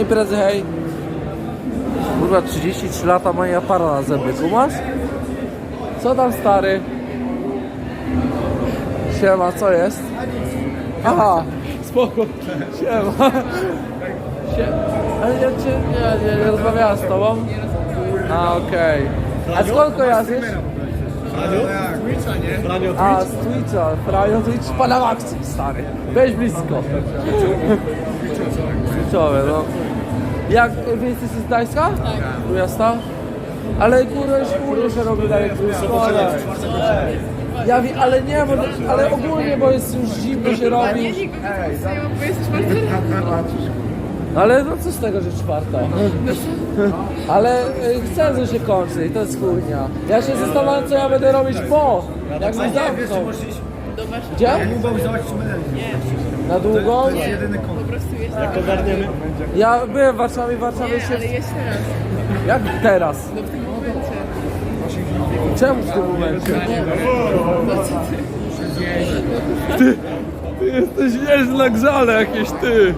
imprezy, hej. Kurwa, 33 lata ma i para na zęby, kumasz? Co tam, stary? Siema, co jest? Aha, spoko. Siema. Sie... Ale ja cię, nie, nie, nie rozmawiałem z tobą. A, okej. A skąd kojarzysz? A, z Twitcha. Franio Twitch pana Maxi, stary. Weź blisko. Twitchowe, no. Jak, wy jesteście z Gdańska? Tak. Tu miasta? Ale kurwa, już kurde się robi dalej szkoda. Ja wiem, ale nie, bo, ale ogólnie, bo jest już zimno się robi. Nie, nikogo nie interesuje, bo jest czwarty Ale no co z tego, że czwarta? Ale y, chcę, że się kończy i to jest chujnia. Ja się zastanawiam, co ja będę robić po. Jak mi zamkną. Do Warszawy. Gdzie? Na długo? Nie, po prostu jest tak. Ja byłem w Warszawie, w Warszawie Nie, się... ale jeszcze raz. Jak teraz? No w tym momencie. Czemu w tym momencie? No co ty? Ty jesteś nieźle na grzale jakieś, ty.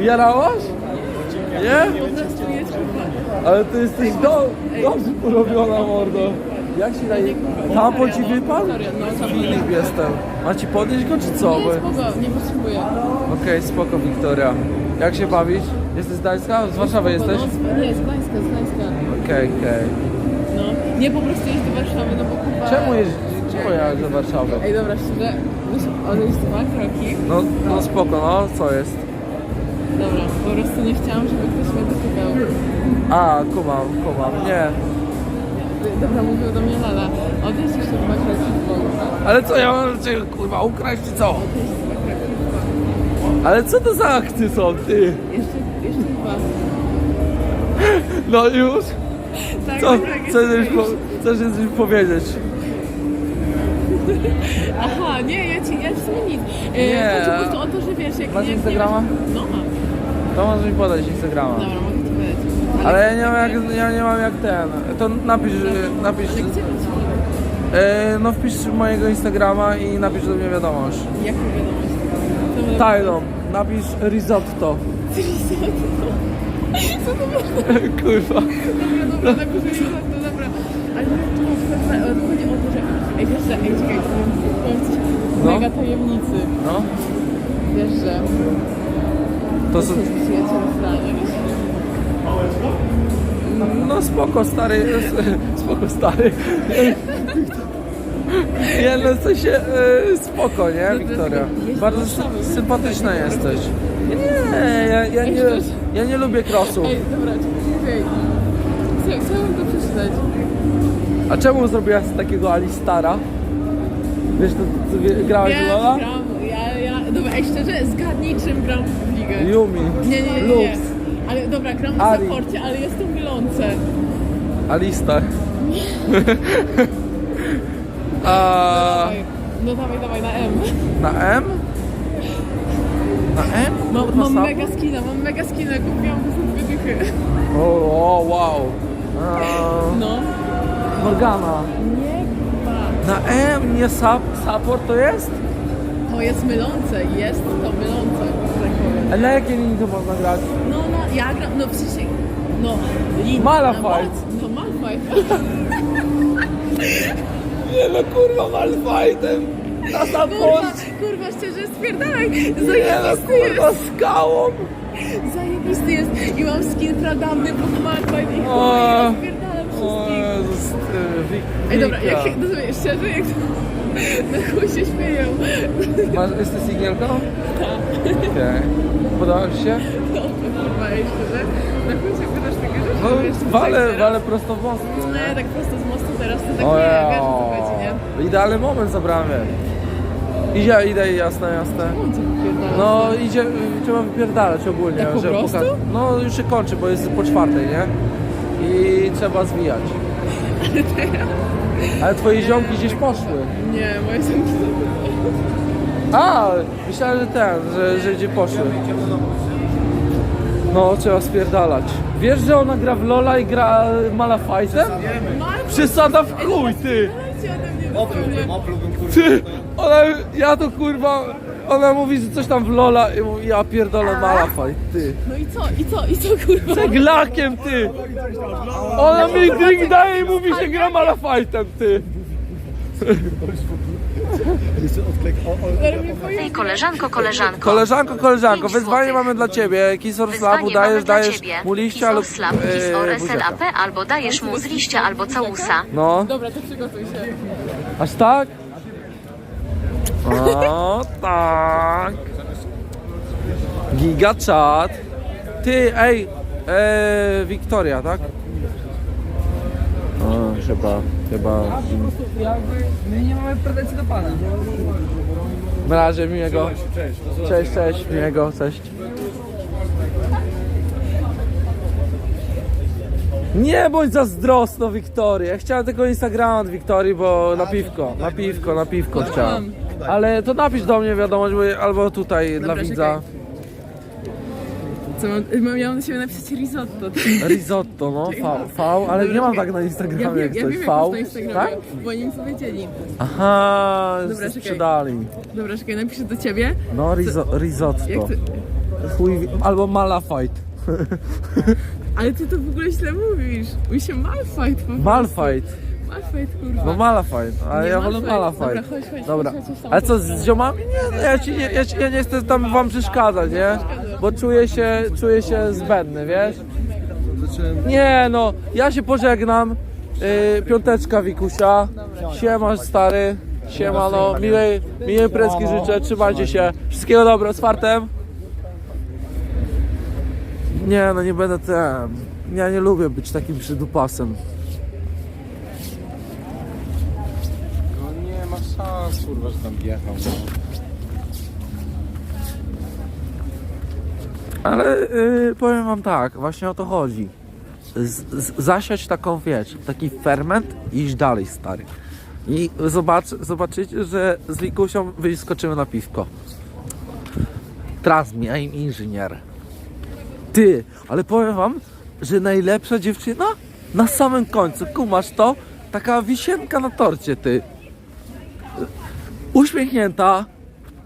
Jarałaś? Nie? Po prostu jest chyba. Ale ty jesteś do, dobrze porobiona, mordo. Jak się daje? Tam po ci wypadł? Filip jestem. Ma ci podnieść go, czy co? Nie, spoko, nie potrzebuję. Okej, spoko, Wiktoria. Jak się bawić? Jesteś z Gdańska? Z Warszawy jesteś? No, nie, z Gdańska, z Gdańska. Okej, okej. No. Nie, po prostu jeźdź do Warszawy, no bo chyba... Czemu jeździć? Czemu jechać do Warszawy? Ej, dobra, szczerze, odejść dwa kroki. No, no spoko, no, co jest? Dobra, po prostu nie chciałam, żeby ktoś mnie dotykał. A, kumam, kumam, nie. Dobra, mówił do mnie Lala. Odejdź jeszcze kroki w bok. Ale co, ja mam cię kurwa ukraść, czy co? Bok. Ale co to za akty są, ty? Jeszcze, jeszcze dwa. No już? Tak, Co, jeszcze chcesz, po, co chcesz mi powiedzieć? Aha, nie, ja ci, ja ci sobie nic. E, Nie. Chodzi po prostu o to, że wiesz, jak Masz Instagrama? Nie no mam. To możesz mi podać Instagrama. Dobra, mogę ci powiedzieć. Ale ja nie mam jak, ja nie mam jak ten. To napisz, napisz, e, no wpisz mojego Instagrama i napisz do mnie wiadomość. Jaką wiadomość? Tajlą, napisz risotto. Co to było? Kurwa. Dobra, dobra, napiszę mi tak, to dobra. Ale tu chodzi o to, że... Ej, wiesz, że... Ej, czekaj, powiem coś. No. Mega tajemnicy. No, Wiesz, że... to są, To jest przyjaciel Frania. No spoko stary, spoko stary. Ja no w sensie e, spoko, nie Wiktoria? Bardzo sy- sympatyczna jesteś. Nie, ja, ja, nie, ja nie lubię krosów. Ej, dobra, czekaj. Chcę- Chciałabym to przeczytać. A czemu zrobiłaś z takiego Alistara? Wiesz, to, to, wie- grałaś w Lola? gram, ja, ja... Dobra, ej, szczerze, zgadnij czym gram w ligę. Yumi. Nie, nie, nie, nie. Lux. Ale dobra, gram na Ari. supporcie, ale jestem mylące. Alistar. A Dawaj. No dawaj, dawaj, na M. na M? Na M? Mam, mam sam? mega skina, mam mega skina, kupiłam to za dwie dychy. O, o wow. A, No. Morgana. Nie, kurwa. Na M, nie sap, support to jest? To jest mylące, jest to mylące, że powiem. A na jakiej linii to można grać? No, no, ja gram, no sensie, no, lin, Malphite. na moc, No, Malphite. Nie no kurwa, Malfightem. Na Kurwa, support. kurwa, szczerze, spierdalaj. Nie no Zajebisty jest, kurwa, skałą. zajebisty jest. I mam skin pradawny pod Malphite i O. rozpierdalam O wszystkich. Jezus, ty, Wik, Ej, dobra, Wika. jak, no szczerze, jak na chuj się śmieją. Masz, jesteś singielką? Okej. Podoba ci się? No, kurwa, ej, szczerze, na chuj się pytasz takie rzeczy. No, wiesz, wale, tak teraz? wale prosto w most. No, ja tak prosto z mostu teraz, to tak nie, wiesz, o co chodzi, nie? Idealny moment wiesz. Idzie, idę, jasne, jasne. On co wypierdala? No idzie, trzeba wypierdalać ogólnie. Tak po żeby prostu? No już się kończy, bo jest po czwartej, nie? I trzeba zwijać. Ale twoje ziomki gdzieś poszły. Nie, moje ziomki są A, myślałem, że ten, że, że gdzie poszły. No, trzeba spierdalać. Wiesz, że ona gra w Lola i gra Malafajtem? Przesada w chuj, ty! Ode mnie dosłownie. Ty! Ona, ja to kurwa... ona mówi, że coś tam w Lola i mówi, ja pierdolę Malafaj, ty. No i co, i co, i co kurwa? Ceglakiem, ty. Ona mi drink daje i mówi, że gra Malafajtem, ty. Ej, koleżanko, koleżanko. Koleżanko, koleżanko, Pięć wyzwanie złotych. mamy dla ciebie. Kisor Slabu Wyzwanie dajesz, dla dajesz ciebie. mu liścia lub slap, e, or buziaka. SLAP, albo dajesz mu z liścia albo całusa. No, Dobra, to przygotuj się. aż tak? O, tak. Giga chat. Ty, ej, e, Wiktoria, tak? O, chyba, chyba. My nie mamy pretensji do pana. Na razie miłego. Cześć, cześć, miłego, cześć. Nie bądź zazdrosno, Wiktoria. Ja chciałem tylko Instagrama od Wiktorii, bo na piwko, na piwko, na piwko chciałem. Ale to napisz do mnie wiadomość, bo- albo tutaj dla Dobra, widza. Co mam, mam- miałam na siebie napisać risotto. Risotto, no, V, v ale nie mam tak na Ja Instagramie wiem, jak ja coś, wiem V. masz na Instagramie, Tak? bo oni mi powiedzieli. Aha, Dobra, Dobra, czekaj. sprzedali. Dobra, czekaj, napiszę do ciebie. No, riso, risotto. Ty, Chuj, albo Malafite. ale ty to w ogóle źle mówisz. Mówi się Malfight po prostu. Malfite. Malfight, kurwa. No Malafite, ale Nie, ja wolę Malphite. Dobra, chodź, chodź, Dobra. chodź, chodź, chodź, Ale co, z ziomami? Nie, no ja, ci, nie, ja, ci, ja nie chcę tam wam przeszkadzać, nie? Bo czuję się, czuję się zbędny, wiesz? Nie no, ja się pożegnam. Yy, piąteczka Wikusia. Siema stary. Siema no, miłej, miłej preski życzę, trzymajcie się. Wszystkiego dobrego, z fartem. Nie no, nie będę ten. Ja nie lubię być takim przydupasem. No nie ma szans, kurwa, że tam wjechał. No. Ale yy, powiem wam tak, właśnie o to chodzi. Z, z, zasiać taką, wiesz, taki ferment i iść dalej, stary. I zobacz, zobaczycie, że z Wikusią wyskoczymy na piwko. Trust me, I'm inżynier. Ty, ale powiem wam, że najlepsza dziewczyna na samym końcu, kumasz to? Taka wisienka na torcie, ty. Uśmiechnięta,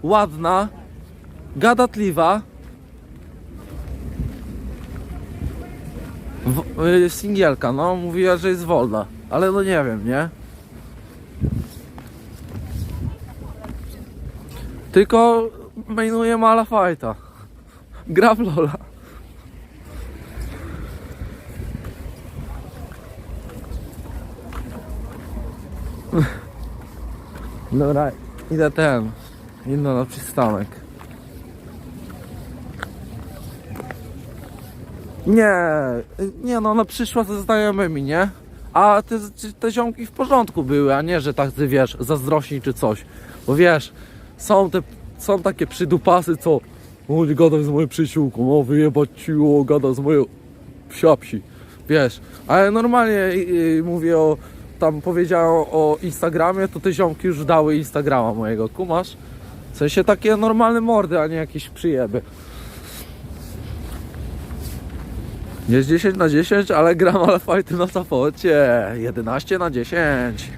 ładna, gadatliwa, y, singielka, no, mówiła, że jest wolna, ale no nie wiem, nie? Tylko mainuje Malafajta. Gra w Lola. Dobra, idę ten. Idę na przystanek. Nie, nie no, ona przyszła ze znajomymi, nie? A te, te ziomki w porządku były, a nie, że tak, ty wiesz, zazdrośni czy coś. Bo wiesz, są te, są takie przydupasy, co o, nie gadaj z moją przyjaciółką, o, wyjebać ci, o, gada z moją psiapsi, wiesz. Ale normalnie y, y, mówię o, tam powiedziałem o Instagramie, to te ziomki już dały Instagrama mojego, kumasz? W sensie takie normalne mordy, a nie jakieś przyjeby. Jest 10 na 10, ale gram ale fighty na sapocie. 11 na 10.